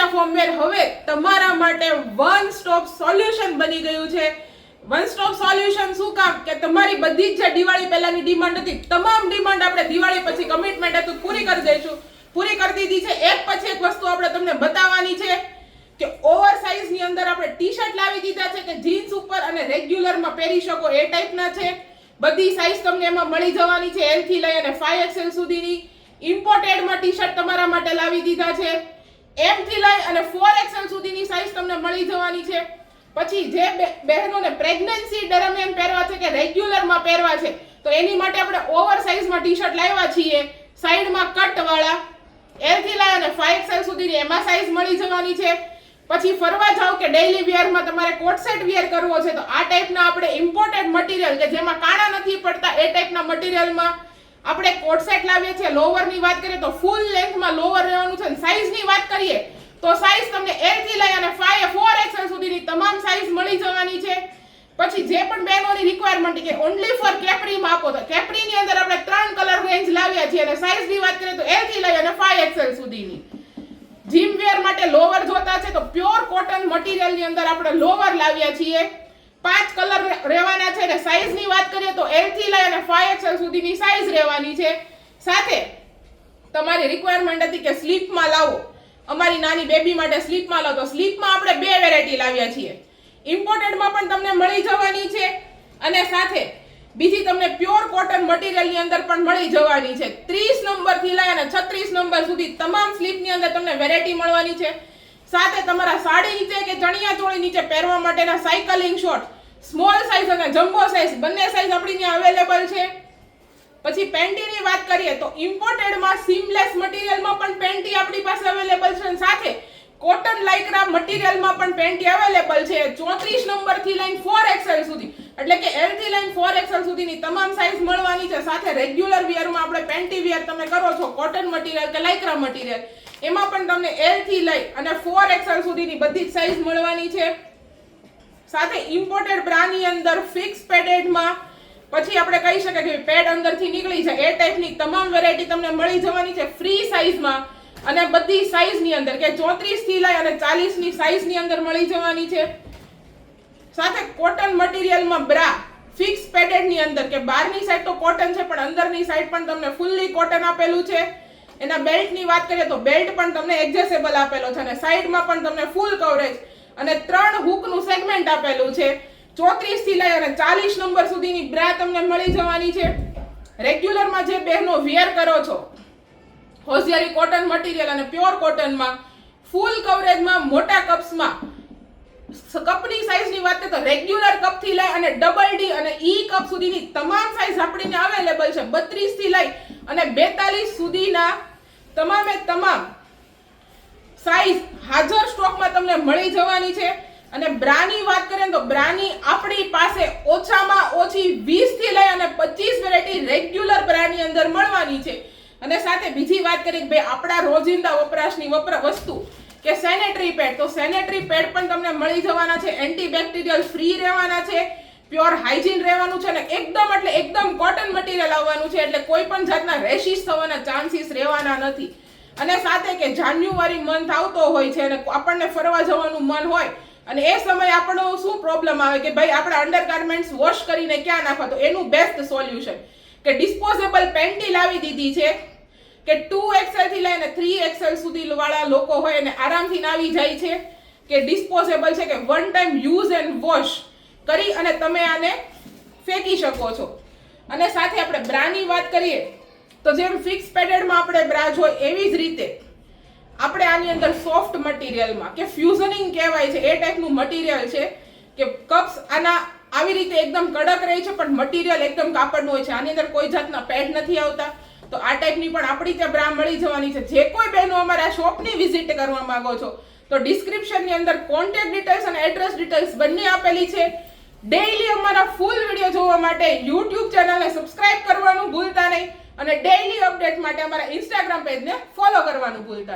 દિવાળીના ફોર્મવેર હવે તમારા માટે વન સ્ટોપ સોલ્યુશન બની ગયું છે. વન સ્ટોપ સોલ્યુશન શું કામ? કે તમારી બધી જ જે દિવાળી પહેલાની ડિમાન્ડ હતી, તમામ ડિમાન્ડ આપણે દિવાળી પછી કમિટમેન્ટ હતું, પૂરી કરી દઈશું. પૂરી કરી દીધી છે. એક પછી એક વસ્તુ આપણે તમને બતાવવાની છે કે ઓવર સાઇઝની અંદર આપણે ટી શર્ટ લાવી દીધા છે કે જીન્સ ઉપર અને રેગ્યુલરમાં પહેરી શકો એ ટાઈપના છે. બધી સાઇઝ તમને એમાં મળી જવાની છે. એલથી લઈ અને 5XL સુધીની ઇમ્પોર્ટેડમાં ટી શર્ટ તમારા માટે લાવી દીધા છે. એમ થી અને 4XL સુધીની સાઇઝ તમને મળી જવાની છે. પછી જે બહેનોને પ્રેગ્નન્સી દરમિયાન પહેરવા છે કે રેગ્યુલરમાં પહેરવા છે, તો એની માટે આપણે ઓવર સાઇઝમાં ટી શર્ટ લાવ્યા છીએ. સાઈડમાં કટવાળા વાળા. એલ અને લઈ અને 5XL સુધીની એમાં સાઇઝ મળી જવાની છે. પછી ફરવા જાઓ કે ડેઇલી વેરમાં તમારે કોટ સેટ વેર કરવો છે, તો આ ટાઈપના આપણે ઇમ્પોર્ટેડ મટીરિયલ કે જેમાં કાણા નથી પડતા, એ ટાઈપના મટીરિયલમાં આપણે કોટ સેટ લાવીએ છીએ લોવરની વાત કરીએ તો ફૂલ લેન્થમાં લોવર રહેવાનું છે અને સાઇઝની વાત કરીએ તો સાઇઝ તમને L થી લઈ અને 5 4XL સુધીની તમામ સાઇઝ મળી જવાની છે. પછી જે પણ બહેનોની રિક્વાયરમેન્ટ કે ઓન્લી ફોર કેપરીમાં આપો તો કેપરીની અંદર આપણે ત્રણ કલર રેન્જ લાવ્યા છીએ અને સાઇઝની વાત કરીએ તો L થી લઈ અને 5XL સુધીની. જીમ વેર માટે લોવર જોતા છે તો પ્યોર કોટન મટીરિયલની અંદર આપણે લોવર લાવ્યા છીએ. પાંચ કલર રહેવાના છે ની વાત કરીએ તો L થી લઈ અને 5XL સુધીની સાઈઝ રહેવાની છે. સાથે તમારી રિક્વાયરમેન્ટ હતી કે સ્લીપમાં લાવો. અમારી નાની બેબી માટે સ્લીપમાં લાવો. તો સ્લીપમાં આપણે બે વેરાયટી લાવ્યા છીએ. ઇમ્પોર્ટેડમાં પણ તમને મળી જવાની છે અને સાથે બીજી તમને પ્યોર કોટન મટીરિયલની અંદર પણ મળી જવાની છે. 30 નંબરથી લઈ અને 36 નંબર સુધી તમામ સ્લીપની અંદર તમને વેરાયટી મળવાની છે. સાથે તમારા સાડી નીચે કે ચણિયા ચોળી નીચે પહેરવા માટેના સાયકલિંગ શોર્ટ સ્મોલ સાઇઝ અને જમ્બો સાઇઝ બંને સાઇઝ આપણી ત્યાં અવેલેબલ છે. પછી પેન્ટીની વાત કરીએ તો ઇમ્પોર્ટેડમાં સીમલેસ મટીરિયલમાં પણ પેન્ટી આપણી પાસે અવેલેબલ છે સાથે કોટન લાઇક્રા મટીરિયલમાં પણ પેન્ટી અવેલેબલ છે. ચોત્રીસ નંબરથી લઈને ફોર એક્સેલ સુધી. એટલે કે L થી લઈને 4XL સુધીની તમામ સાઇઝ મળવાની છે. સાથે રેગ્યુલર વેરમાં આપણે પેન્ટી વેર તમે કરો છો કોટન મટીરિયલ કે લાઇક્રા મટીરિયલ એમાં પણ તમને L થી લઈ અને 4XL સુધીની બધી જ સાઇઝ મળવાની છે. સાથે ઇમ્પોર્ટેડ બ્રાની અંદર ફિક્સ પેડેડમાં પછી આપણે કહી શકીએ કે પેડ અંદરથી નીકળી છે એ ટાઈપની તમામ વેરાયટી તમને મળી જવાની છે ફ્રી સાઇઝમાં અને બધી સાઇઝની અંદર, કે ચોત્રીસથી લઈ અને ચાલીસની સાઇઝની અંદર મળી જવાની છે. સાથે કોટન મટીરિયલમાં બ્રા ફિક્સ પેડેડની અંદર, કે બહારની સાઈડ તો કોટન છે, પણ અંદરની સાઈડ પણ તમને ફૂલ્લી કોટન આપેલું છે. એના બેલ્ટની વાત કરીએ તો બેલ્ટ પણ તમને એડજસ્ટેબલ આપેલો છે અને સાઈડમાં પણ તમને ફૂલ કવરેજ અને ત્રણ હુકનું સેગમેન્ટ આપેલું છે. 34 થી લઈ અને 40 નંબર સુધીની બ્રા તમને મળી જવાની છે. રેગ્યુલરમાં જે બહેનો વેર કરો છો, હોશિયારી કોટન મટીરિયલ અને પ્યોર કોટનમાં ફૂલ કવરેજમાં મોટા કપ્સમાં કપની સાઈઝની વાત તો રેગ્યુલર કપથી લઈ અને ડબલ ડી અને ઈ કપ સુધીની તમામ સાઈઝ આપણીને અવેલેબલ છે. 32 થી લઈ અને 42 સુધીના તમામે તમામ સાઈઝ હાજર સ્ટોકમાં તમને મળી જવાની છે. અને બ્રાની વાત કરીએ તો બ્રાની આપણી પાસે ઓછામાં ઓછી 20 થી લઈ અને 25 વેરાયટી રેગ્યુલર બ્રાની અંદર મળવાની છે. અને સાથે બીજી વાત કરીએ કે ભાઈ આપણા રોજિંદા વપરાશની વપરા, વસ્તુ કે સેનેટરી પેડ. તો સેનેટરી પેડ પણ તમને મળી જવાના છે. એન્ટીબેક્ટેરિયલ ફ્રી રહેવાના છે. પ્યોર હાઇજીન રહેવાનું છે અને એકદમ એટલે એકદમ કોટન મટીરિયલ આવવાનું છે. એટલે કોઈ પણ જાતના રેશિસ થવાના ચાન્સીસ રહેવાના નથી. અને સાથે કે જાન્યુઆરી મંથ આવતો હોય છે અને આપણને ફરવા જવાનું મન હોય, અને એ સમયે આપણો શું પ્રોબ્લેમ આવે કે ભાઈ આપણે અંડરગાર્મેન્ટ્સ વોશ કરીને ક્યાં નાખવા? તો એનું બેસ્ટ સોલ્યુશન કે ડિસ્પોઝેબલ પેન્ટી લાવી દીધી છે. કે ટુ એક્સેલથી લઈને થ્રી એક્સેલ સુધી વાળા લોકો હોય અને આરામથી નાવી જાય છે, કે ડિસ્પોઝેબલ છે, કે one time use and wash કરી અને તમે આને ફેંકી શકો છો. અને સાથે આપણે બ્રાની વાત કરીએ, તો જેમ ફિક્સ પેડેડમાં આપણે બ્રા હોય એવી જ રીતે આપણે આની અંદર સોફ્ટ મટીરિયલમાં કે ફ્યુઝનિંગ કહેવાય છે, એ ટાઈપનું મટીરિયલ છે, કે કપ્સ આના આવી રીતે એકદમ કડક રહે છે, પણ મટીરિયલ એકદમ કાપડનું હોય છે. આની અંદર કોઈ જાતના પેડ નથી આવતા. તો આ ટાઈપની પણ આપણી ત્યાં બ્રા મળી જવાની છે જે કોઈ બહેનો અમારા શોપની વિઝિટ કરવા માંગો છો, તો ડિસ્ક્રિપ્શનની અંદર કોન્ટેક્ટ ડિટેલ્સ અને એડ્રેસ ડિટેલ્સ બંને આપેલી છે ડેઈલી અમારા ફૂલ વીડિયો જોવા માટે યુટ્યુબ ચેનલને સબસ્ક્રાઇબ કરવાનું ભૂલતા નહીં અને ડેઈલી અપડેટ માટે અમારા ઇન્સ્ટાગ્રામ પેજને ફોલો કરવાનું ભૂલતા.